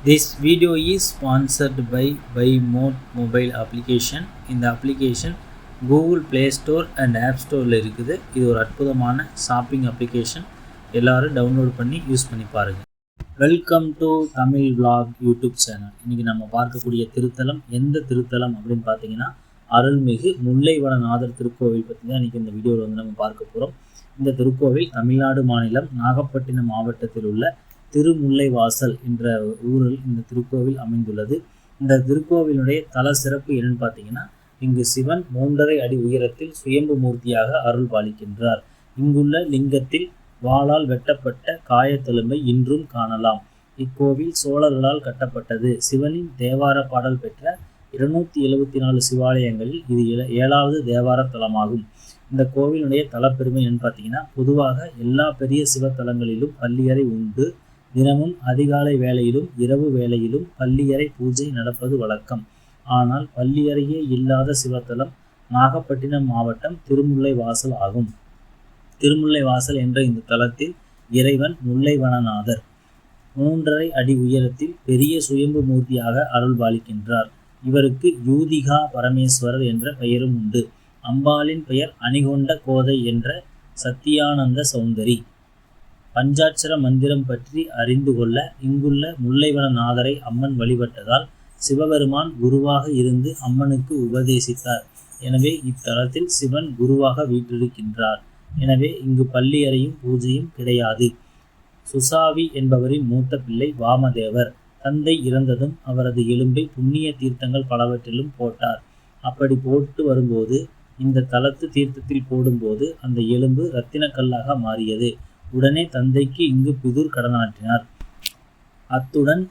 This video is sponsored by buy mode mobile application. இந்த application Google play store and app ஸ்டோரில் இருக்குது. இது ஒரு அற்புதமான ஷாப்பிங் அப்ளிகேஷன் எல்லாரும் டவுன்லோட் பண்ணி யூஸ் பண்ணி பாருங்கள் welcome to Tamil vlog YouTube channel இன்றைக்கி நம்ம பார்க்கக்கூடிய திருத்தலம் எந்த திருத்தலம் அப்படின்னு பார்த்தீங்கன்னா அருள்மிகு முல்லைவனநாதர் திருக்கோவில் பற்றி தான் இன்றைக்கி இந்த வீடியோவில் வந்து நம்ம பார்க்க போகிறோம் இந்த திருக்கோவில் தமிழ்நாடு மாநிலம் நாகப்பட்டினம் மாவட்டத்தில் உள்ள திருமுல்லைவாசல் என்ற ஊரில் இந்த திருக்கோவில் அமைந்துள்ளது. இந்த திருக்கோவிலுடைய தல சிறப்பு என்னன்னு பார்த்தீங்கன்னா இங்கு சிவன் மூன்றரை அடி உயரத்தில் சுயம்பு மூர்த்தியாக அருள் பாலிக்கின்றார். இங்குள்ள லிங்கத்தில் வாளால் வெட்டப்பட்ட காயத்தெலும்பை இன்றும் காணலாம். இக்கோவில் சோழர்களால் கட்டப்பட்டது. சிவனின் தேவார பாடல் பெற்ற இருநூத்தி எழுபத்தி நாலு சிவாலயங்களில் இது ஏழாவது தேவார தலமாகும். இந்த கோவிலுடைய தலப்பெருமை என்னன்னு பார்த்தீங்கன்னா பொதுவாக எல்லா பெரிய சிவத்தலங்களிலும் பள்ளியறை உண்டு. தினமும் அதிகாலை வேளையிலும் இரவு வேளையிலும் பள்ளியறை பூஜை நடப்பது வழக்கம். ஆனால் பள்ளியறையே இல்லாத சிவத்தலம் நாகப்பட்டினம் மாவட்டம் திருமுல்லை வாசல் ஆகும். திருமுல்லை வாசல் என்ற இந்த தலத்தில் இறைவன் முல்லைவனநாதர். மூன்றரை அடி உயரத்தில் பெரிய சுயம்பு மூர்த்தியாக அருள் பாலிக்கின்றார் இவருக்கு யூதிகா பரமேஸ்வரர் என்ற பெயரும் உண்டு. அம்பாளின் பெயர் அணிகொண்ட கோதை என்ற சத்தியானந்த சௌந்தரி. பஞ்சாட்சர மந்திரம் பற்றி அறிந்து கொள்ள இங்குள்ள முல்லைவனநாதரை அம்மன் வழிபட்டதால் சிவபெருமான் குருவாக இருந்து அம்மனுக்கு உபதேசித்தார். எனவே இத்தலத்தில் சிவன் குருவாக வீற்றிருக்கின்றார். எனவே இங்கு பள்ளியறையும் பூஜையும் கிடையாது. சுசாவி என்பவரின் மூத்த பிள்ளை வாமதேவர். தந்தை இறந்ததும் அவரது எலும்பை புண்ணிய தீர்த்தங்கள் பலவற்றிலும் போட்டார். அப்படி போட்டு வரும்போது இந்த தலத்து தீர்த்தத்தில் போடும்போது அந்த எலும்பு இரத்தினக்கல்லாக மாறியது. உடனே தந்தைக்கு இங்கு புதூர் கடனாற்றினார். அத்துடன்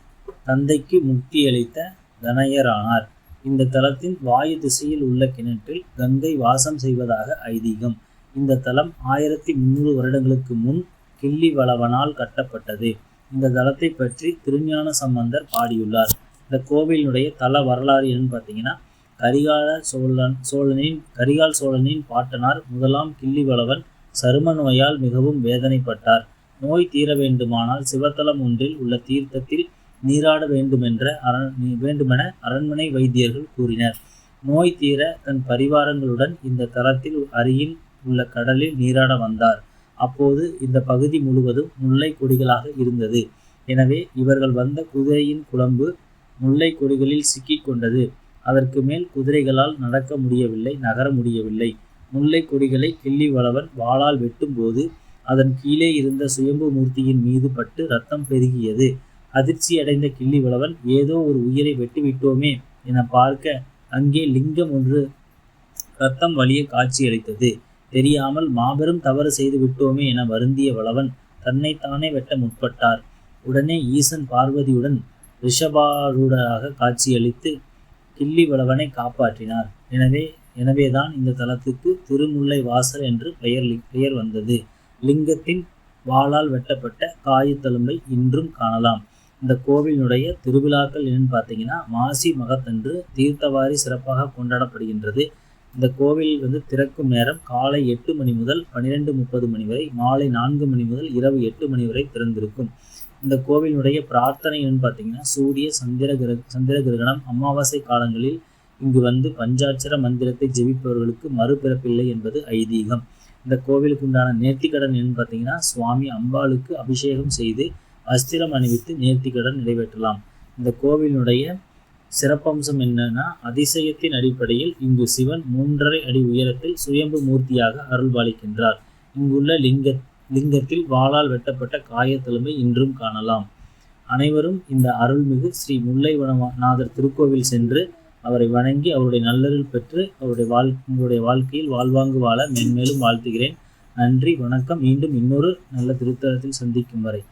தந்தைக்கு முக்தியளித்த தனையரானார். இந்த தலத்தின் வாயு திசையில் உள்ள கிணற்றில் கங்கை வாசம் செய்வதாக ஐதீகம். இந்த தலம் ஆயிரத்தி முந்நூறு வருடங்களுக்கு முன் கிள்ளிவளவனால் கட்டப்பட்டது. இந்த தலத்தை பற்றி திருஞான சம்பந்தர் பாடியுள்ளார். இந்த கோவிலினுடைய தல வரலாறு என்னன்னு பார்த்தீங்கன்னா கரிகால சோழன் சோழனின் கரிகால் சோழனின் பாட்டனார் முதலாம் கிள்ளிவளவன் சரும நோயால் மிகவும் வேதனைப்பட்டார். நோய் தீர வேண்டுமானால் சிவத்தலம் ஒன்றில் உள்ள தீர்த்தத்தில் நீராட வேண்டுமென்ற அரண் வேண்டுமென அரண்மனை வைத்தியர்கள் கூறினர். நோய் தீர தன் பரிவாரங்களுடன் இந்த தலத்தில் அருகில் உள்ள கடலில் நீராட வந்தார். அப்போது இந்த பகுதி முழுவதும் முல்லை கொடிகளாக இருந்தது. எனவே இவர்கள் வந்த குதிரையின் குழம்பு முல்லை கொடிகளில் சிக்கிக் கொண்டது. அதற்கு மேல் குதிரைகளால் நடக்க முடியவில்லை நகர முடியவில்லை. முல்லை கொடிகளை கிள்ளி வளவன் வாளால் வெட்டும்போது அதன் கீழே இருந்த சுயம்பு மூர்த்தியின் மீது பட்டு ரத்தம் பெருகியது. அதிர்ச்சி அடைந்த கிள்ளி வளவன் ஏதோ ஒரு உயிரை வெட்டிவிட்டோமே என பார்க்க அங்கே லிங்கம் ஒன்று ரத்தம் வழிய காட்சியளித்தது. தெரியாமல் மாபெரும் தவறு செய்து விட்டோமே என வருந்திய வளவன் தன்னைத்தானே வெட்ட முற்பட்டார். உடனே ஈசன் பார்வதியுடன் ரிஷபாரூடராக காட்சியளித்து கிள்ளி வளவனை காப்பாற்றினார். எனவே எனவேதான் இந்த தலத்துக்கு திருமுல்லை வாசல் என்று பெயர் லி- பெயர் வந்தது. லிங்கத்தின் வாளால் வெட்டப்பட்ட காயத்தழும்பை இன்றும் காணலாம். இந்த கோவிலினுடைய திருவிழாக்கள் என்னன்னு பார்த்தீங்கன்னா மாசி மகத்தன்று தீர்த்தவாரி சிறப்பாக கொண்டாடப்படுகின்றது. இந்த கோவில் வந்து திறக்கும் நேரம் காலை எட்டு மணி முதல் பன்னிரெண்டு முப்பது மணி வரை மாலை நான்கு மணி முதல் இரவு எட்டு மணி வரை திறந்திருக்கும். இந்த கோவிலினுடைய பிரார்த்தனை என்னன்னு பார்த்தீங்கன்னா சூரிய சந்திர கிர சந்திர கிரகணம் அமாவாசை காலங்களில் இங்கு வந்து பஞ்சாட்சர மந்திரத்தை ஜெபிப்பவர்களுக்கு மறுபிறப்பில்லை என்பது ஐதீகம். இந்த கோவிலுக்கு உண்டான நேர்த்திக்கடன் என்னன்னு பார்த்தீங்கன்னா சுவாமி அம்பாளுக்கு அபிஷேகம் செய்து அஸ்திரம் அணிவித்து நேர்த்திக்கடன் நிறைவேற்றலாம். இந்த கோவிலினுடைய சிறப்பம்சம் என்னன்னா அதிசயத்தின் அடிப்படையில் இங்கு சிவன் மூன்றரை அடி உயரத்தில் சுயம்பு மூர்த்தியாக அருள்பாலிக்கின்றார் இங்குள்ள லிங்க லிங்கத்தில் வாளால் வெட்டப்பட்ட காயத்தலுமை இன்றும் காணலாம். அனைவரும் இந்த அருள்மிகு ஸ்ரீ முல்லைவனநாதர் திருக்கோவில் சென்று அவரை வணங்கி அவருடைய நல்லருள் பெற்று அவருடைய வாழ் உங்களுடைய வாழ்க்கையில் வாழ்வாங்கு வாழ மென்மேலும் வாழ்த்துகிறேன். நன்றி வணக்கம். மீண்டும் இன்னொரு நல்ல திருத்தலத்தில் சந்திக்கும் வரை.